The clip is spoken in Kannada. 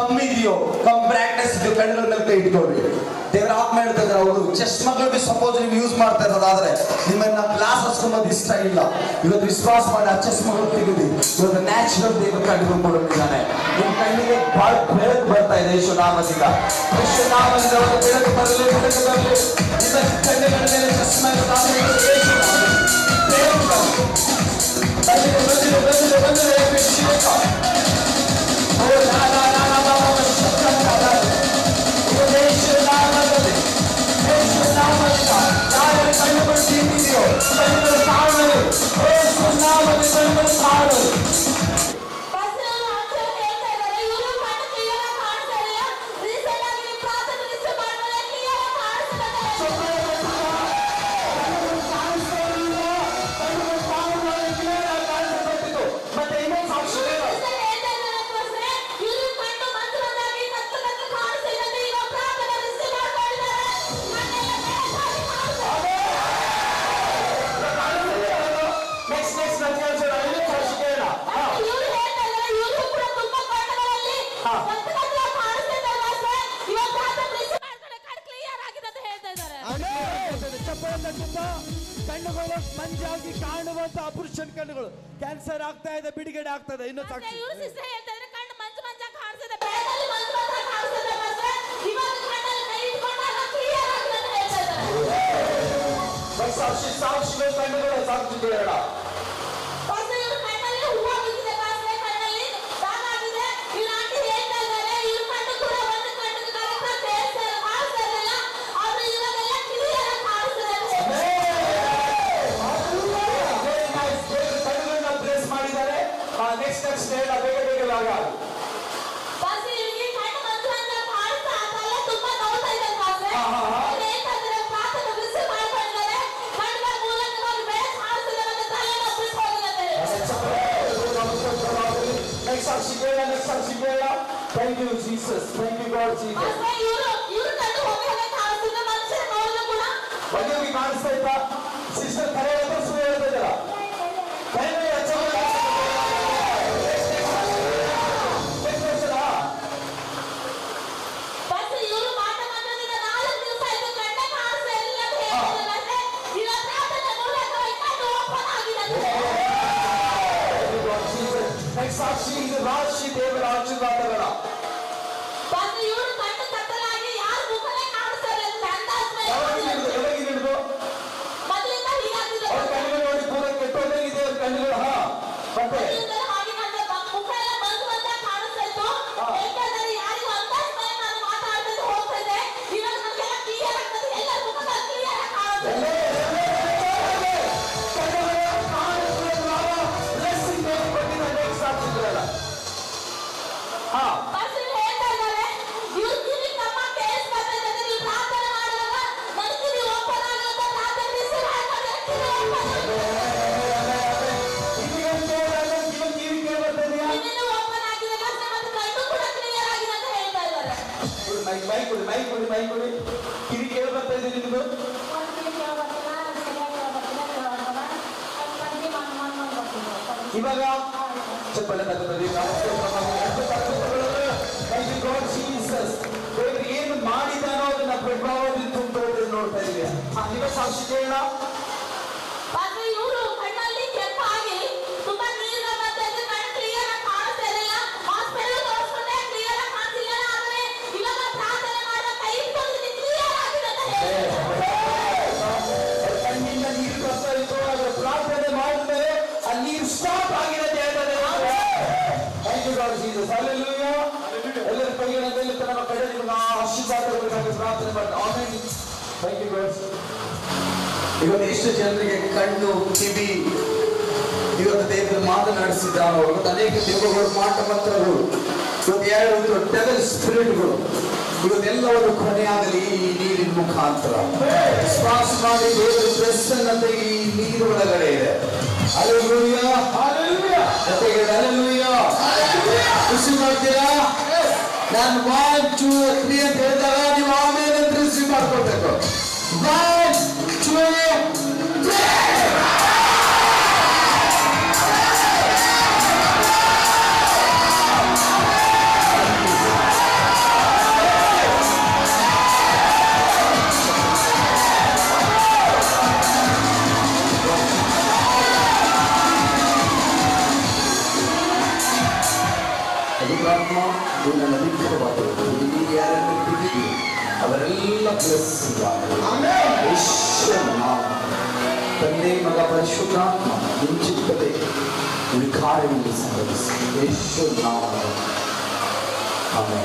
ಕಮ್ಮಿದೆಯೋ ಕಮ್ ಪ್ರಾಕ್ಟೀಸ್ ಇದೆಯೋ ಕಣ್ಣುಗಳ ಮೇಲೆ ಕೈ ಇಟ್ಕೊಳ್ರಿ. ದೇವರ ಆತ್ಮ ಹೇಳ್ತಾ ಇದ್ದಾರೆ ಅವರು ಬಿ ಸಪೋಸ್ ನೀವು ಯೂಸ್ ಮಾಡ್ತಾ ಇರೋದಾದ್ರೆ ನಿಮ್ಮನ್ನ ಕ್ಲಾಸಸ್ ತುಂಬಾ ಇಷ್ಟ ಇಲ್ಲ. ಇವತ್ತು ವಿಶ್ವಾಸ ಮಾಡಿ ಆ ಚಶ್ಮಗಳು ತೆಗೆದಿ. ಇವತ್ತು ನ್ಯಾಚುರಲ್ ದೇವರ ಕಣ್ಣು ಕೊಡುತ್ತಿದ್ದಾನೆ ನಿಮ್ಮ ಕಣ್ಣಿಗೆ ಬಹಳ ಬೆಳಕು ಬರ್ತಾ ಇದೆ, ಯೇಸು ನಾಮದಿಂದ. ಯೇಸು ನಾಮದಿಂದ ಬೆಳಕು ಬರಲಿ ನಿಮ್ಮ ಮೇಲೆ ಕಣ್ಣುಗಳು ಮಂಜಾಗಿ ಕಾಣುವಂತ ಅಪುರುಷನ ಕಣ್ಣುಗಳು ಕ್ಯಾನ್ಸರ್ ಆಗ್ತಾ ಇದೆ ಬಿಡುಗಡೆ ಆಗ್ತಾ ಇದೆ ಇನ್ನೊಂದು ಸಾಕ್ಷಿ ಸಾಕ್ಷಿ ಸಾಕ್ಷಿಗಳು ಕಣ್ಣುಗಳು ಸಾಕ್ಷಿ ಬೇಡ Thank you, Jesus. Thank you, Lord Jesus. Sister ಕರೆ ಇವಾಗ ಚಪ್ಪಲ ಏನು ಮಾಡಿದಾನೋ ಅದನ್ನ ಪ್ರಭಾವದಿಂದ ತುಂಬ ನೋಡ್ತಾ ಇದ್ದೀವಿ ಆ ದಿವಸ ಅಷ್ಟೇನಾ she's out ಪ್ರಾರ್ಥನೆ ಬಟ್ ಥ್ಯಾಂಕ್ ಯು ಇವತ್ತು ಎಷ್ಟು ಜನರಿಗೆ ಕಣ್ಣು, ಕಿವಿ, ಇವತ್ತು ದೇವರು ಮಾತನಾಡಿಸಿದ ಇವತ್ತು ಅನೇಕ ದೇವರುಗಳು ಮಾಟ ಮಂತ್ರಗಳು ಇವತ್ತು ಯಾರು ಡೆವಲ್ ಸ್ಪಿರಿಟ್ಗಳು ಇವತ್ತೆಲ್ಲವರು ಕೊನೆಯಾಗಲಿ ಈ ನೀರಿನ ಮುಖಾಂತರ. ಸ್ಪಾಸ್ ಮಾಡಿ ದೇವರ ಪ್ರಸನ್ನತೆ ಈ ನೀರು ಒಳಗಡೆ ಇದೆ. ಅಲ್ಲೂ And one, two, three, Pedagani, one minute, three, Simba Koteko. One, two, three. Thank you. ನಿನ್ನ ನಿಖರವಾದವರು ಯಾರನ್ನು ಬಿಟ್ಟಿದ್ದೀರಿ ಅವರೆಲ್ಲ ಪ್ಲಸ್ ತಂದೆ ಮಗ ಪರಿಶುದ್ಧಾತ್ಮ ನಿಂಚಿತ್ತದೆ ಉಳಿಕಾರವನ್ನು ಸಂಭವಿಸಿ ಯೇಸು ನಾಮ ಆಮೇಲೆ